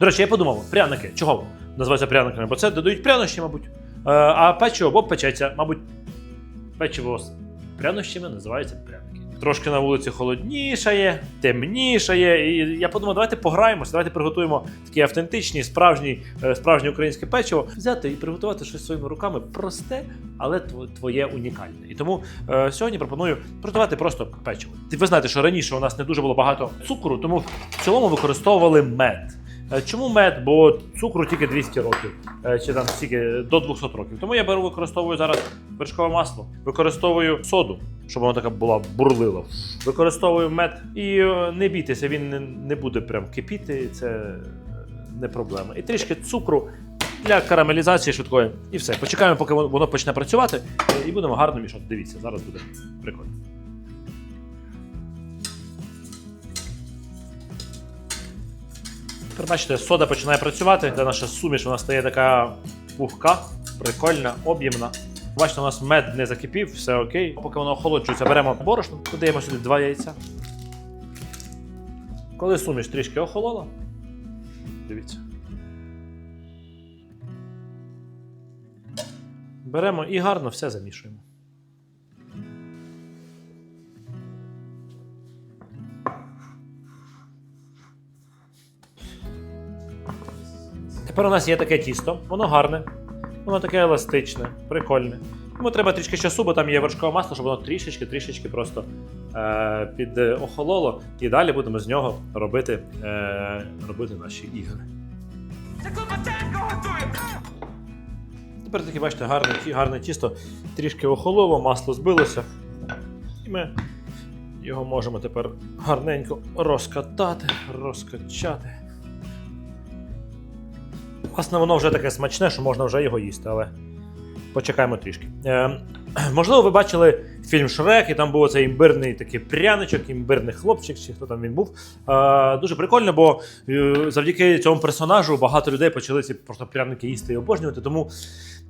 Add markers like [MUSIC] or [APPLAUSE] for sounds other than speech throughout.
До речі, я подумав, пряники. Чого називаються пряниками? Бо це додають прянощі, мабуть. Е, а печиво бо печеться, мабуть, печиво з прянощами називається пряники. Трошки на вулиці холоднішає, темнішає. І я подумав, давайте пограємося, давайте приготуємо такі автентичні, справжні, е, справжнє українське печиво. Взяти і приготувати щось своїми руками просте, але тво- твоє унікальне. І тому е, сьогодні пропоную приготувати просто печиво. Ви знаєте, що раніше у нас не дуже було багато цукру, тому в цілому використовували мед. Е, Чому мед? Бо цукру тільки 200 років, е, чи там стільки до 200 років. Тому я беру, використовую зараз вершкове масло, використовую соду, щоб воно така була бурлила. Використовую мед і е, не бійтеся, він не, буде прям кипіти, це не проблема. І трішки цукру для карамелізації швидкої. І все. Почекаємо, поки воно почне працювати, і будемо гарно мішати. Дивіться, зараз буде прикольно. Тепер бачите, сода починає працювати, де наша суміш вона стає така пухка, прикольна, об'ємна. Бачите, у нас мед не закипів, все окей. Поки воно охолоджується, беремо борошно, додаємо сюди два яйця. Коли суміш трішки охолола, дивіться. Беремо і гарно все замішуємо. Тепер у нас є таке тісто, воно гарне, воно таке еластичне, прикольне. Йому треба трішки часу, бо там є вершкове масло, щоб воно трішечки-трішечки просто е, під охололо. І далі будемо з нього робити, е, робити наші ігри. Тепер таке, бачите, гарне, гарне тісто, трішки охололо, масло збилося. І ми його можемо тепер гарненько розкатати, розкачати. Власне, воно вже таке смачне, що можна вже його їсти, але почекаємо трішки. Е, [CLEARS THROAT] можливо, ви бачили фільм Шрек, і там був цей імбирний такий пряничок, імбирний хлопчик, чи хто там він був. Е, дуже прикольно, бо е, завдяки цьому персонажу багато людей почали ці просто пряники їсти і обожнювати. Тому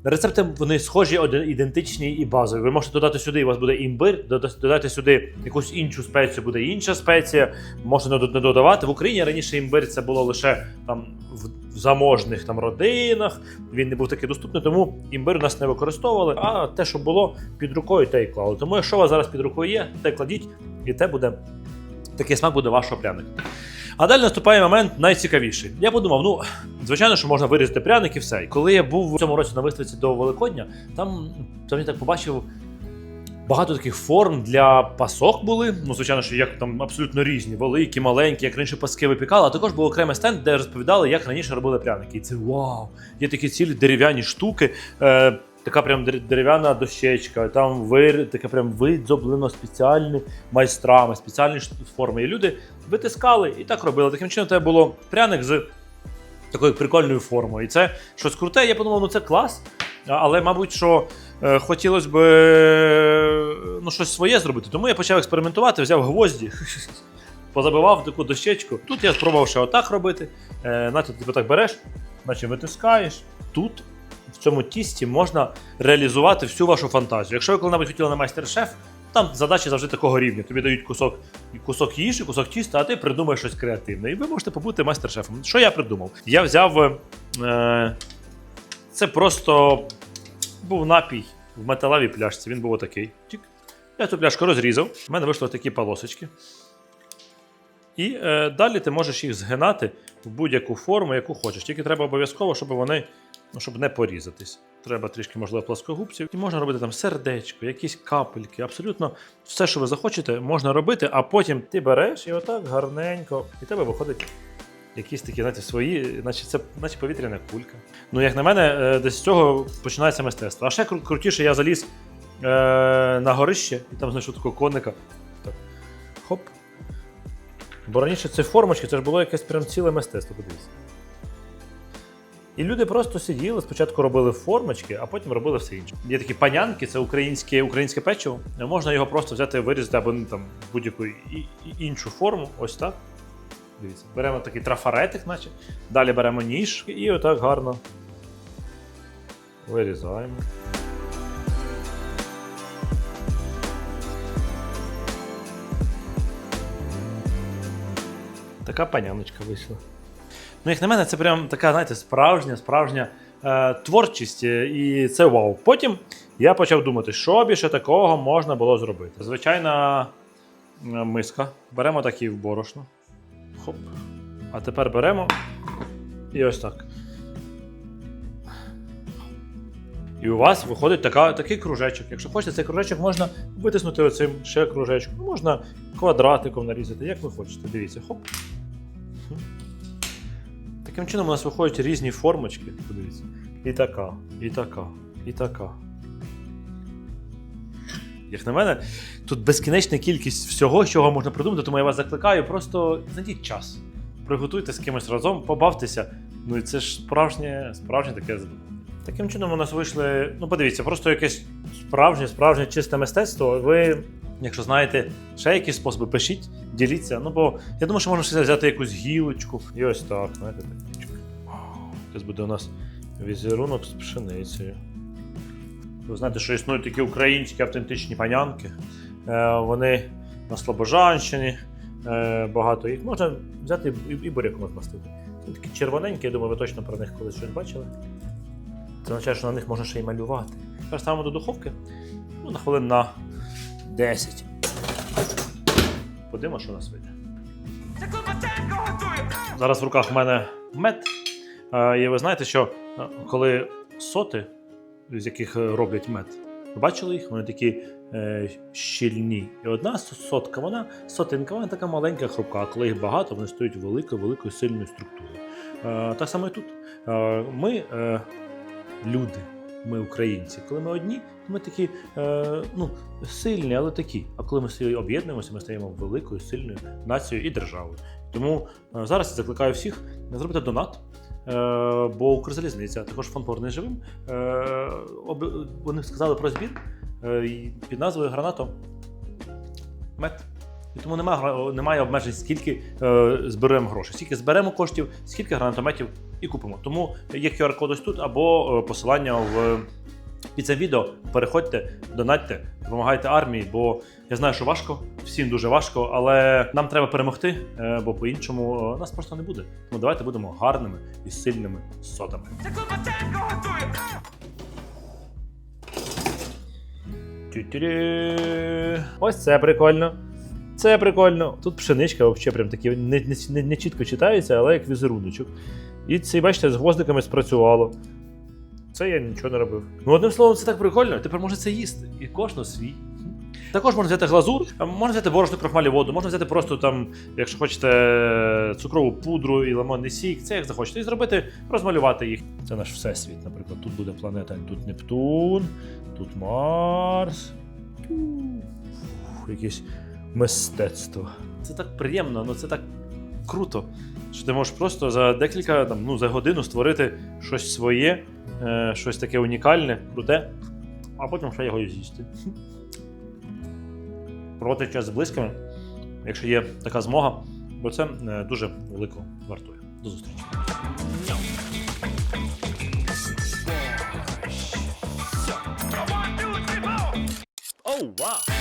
рецепти вони схожі, ідентичні і базові. Ви можете додати сюди, у вас буде імбир, додати сюди якусь іншу спецію, буде інша спеція. Можна не додавати. В Україні раніше імбир це було лише там в заможних там родинах. Він не був такий доступний, тому імбир нас не використовували. А те, що було під рукою, те й клали. Тому якщо у вас зараз під рукою є, те кладіть, і те буде такий смак буде вашого пряника. А далі наступає момент найцікавіший. Я подумав, ну звичайно, що можна вирізати пряник і все. І коли я був в цьому році на виставці до Великодня, там, там я так побачив. Багато таких форм для пасок були. Ну, звичайно, що як там абсолютно різні, великі, маленькі, як раніше паски випікали, а також був окремий стенд, де розповідали, як раніше робили пряники. І це вау! Є такі цілі дерев'яні штуки. Е, така прям дерев'яна дощечка, там вир, таке прям видзоблено спеціальні майстрами, спеціальні форми. І люди витискали і так робили. Таким чином, це було пряник з такою прикольною формою. І це щось круте. Я подумав, ну це клас. Але, мабуть, що хотілося б е, ну, щось своє зробити. Тому я почав експериментувати, взяв гвозді, [LAUGHS] позабивав таку дощечку. Тут я спробував ще отак робити. Е, наче ти так береш, наче витискаєш. Тут в цьому тісті можна реалізувати всю вашу фантазію. Якщо ви коли-небудь хотіли на майстер-шеф, там задачі завжди такого рівня. Тобі дають кусок, кусок їжі, кусок тіста, а ти придумаєш щось креативне. І ви можете побути майстер-шефом. Що я придумав? Я взяв. Е, це просто був напій в металевій пляшці. Він був отакий. Тік. Я цю пляшку розрізав. У мене вийшли такі полосочки. І е, далі ти можеш їх згинати в будь-яку форму, яку хочеш. Тільки треба обов'язково, щоб вони ну, щоб не порізатись. Треба трішки, можливо, плоскогубців. І можна робити там сердечко, якісь капельки. Абсолютно все, що ви захочете, можна робити, а потім ти береш і отак гарненько, і тебе виходить якісь такі, знаєте, свої, наче це наче повітряна кулька. Ну, як на мене, е, десь з цього починається мистецтво. А ще кру- крутіше я заліз е, на горище і там знайшов такого коника. Так. Хоп. Бо раніше це формочки, це ж було якесь прям ціле мистецтво, подивіться. І люди просто сиділи, спочатку робили формочки, а потім робили все інше. Є такі панянки, це українське, українське печиво. Можна його просто взяти, вирізати або ну, там будь-яку іншу форму. Ось так. Дивіться, беремо такий трафаретик, наче. Далі беремо ніж і отак гарно вирізаємо. Така паняночка вийшла. Ну, як на мене, це прям така, знаєте, справжня, справжня е, творчість, е, і це вау. Потім я почав думати, що більше такого можна було зробити. Звичайна е, миска. Беремо такі в борошно. Хоп. А тепер беремо і ось так. І у вас виходить така, такий кружечок. Якщо хочете, цей кружечок можна витиснути оцим ще кружечком. Можна квадратиком нарізати, як ви хочете. Дивіться, хоп. Таким чином у нас виходять різні формочки. Подивіться. І така, і така, і така. Як на мене, тут безкінечна кількість всього, чого можна придумати, тому я вас закликаю, просто знайдіть час. Приготуйте з кимось разом, побавтеся. Ну і це ж справжнє, справжнє таке. Таким чином у нас вийшли. Ну, подивіться, просто якесь справжнє, справжнє чисте мистецтво. Ви, якщо знаєте ще якісь способи, пишіть, діліться. Ну, бо я думаю, що можна ще взяти якусь гілочку. І ось так, знаєте, так. Зараз буде у нас візерунок з пшеницею. Ви знаєте, що існують такі українські автентичні панянки. Е, вони на Слобожанщині. Е, багато їх можна взяти і, буряком змастити. Вони такі червоненькі, я думаю, ви точно про них колись щось бачили. Це означає, що на них можна ще й малювати. Тепер ставимо до духовки ну, на хвилин на 10. Подивимо, що у нас вийде. Зараз в руках в мене мед. Е, І ви знаєте, що коли соти, з яких е, роблять мед, ви бачили їх? Вони такі е, щільні. І одна сотка, вона сотинка, вона така маленька, хрупка. А коли їх багато, вони стають великою, великою сильною структурою. Е, так само і тут. Е, ми е, люди, ми українці. Коли ми одні, то ми такі е, ну, сильні, але такі. А коли ми об'єднуємося, ми стаємо великою, сильною нацією і державою. Тому е, зараз я закликаю всіх зробити донат. Е, бо Укрзалізниця, також фонд «Повернись живим. Е, вони сказали про збір е, під назвою Гранато мед. І тому немає, немає обмежень, скільки е, зберемо грошей. Скільки зберемо коштів, скільки гранатометів і купимо. Тому є QR-код ось тут або е, посилання в під цим відео. Переходьте, донатьте, допомагайте армії, бо я знаю, що важко, всім дуже важко, але нам треба перемогти, е, бо по-іншому е, нас просто не буде. Тому давайте будемо гарними і сильними сотами. Ось це прикольно. Це прикольно. Тут пшеничка взагалі прям такі не, не, не, не чітко читається, але як візеруночок. І це, бачите, з гвоздиками спрацювало. Це я нічого не робив. Ну, одним словом, це так прикольно. Тепер можна це їсти. І кожного свій. Також можна взяти глазур, можна взяти борошно крохмалі воду, можна взяти просто там, якщо хочете, цукрову пудру і лимонний сік, це як захочете. І зробити, розмалювати їх. Це наш всесвіт, наприклад. Тут буде планета, тут Нептун, тут Марс. Фух, Якесь мистецтво. Це так приємно, ну це так круто. Що ти можеш просто за декілька там, ну, за годину створити щось своє, е, щось таке унікальне, круте, а потім ще його і з'їсти. Проводити час з близькими, якщо є така змога, бо це е, дуже велико вартує. До зустрічі. Оу, вау!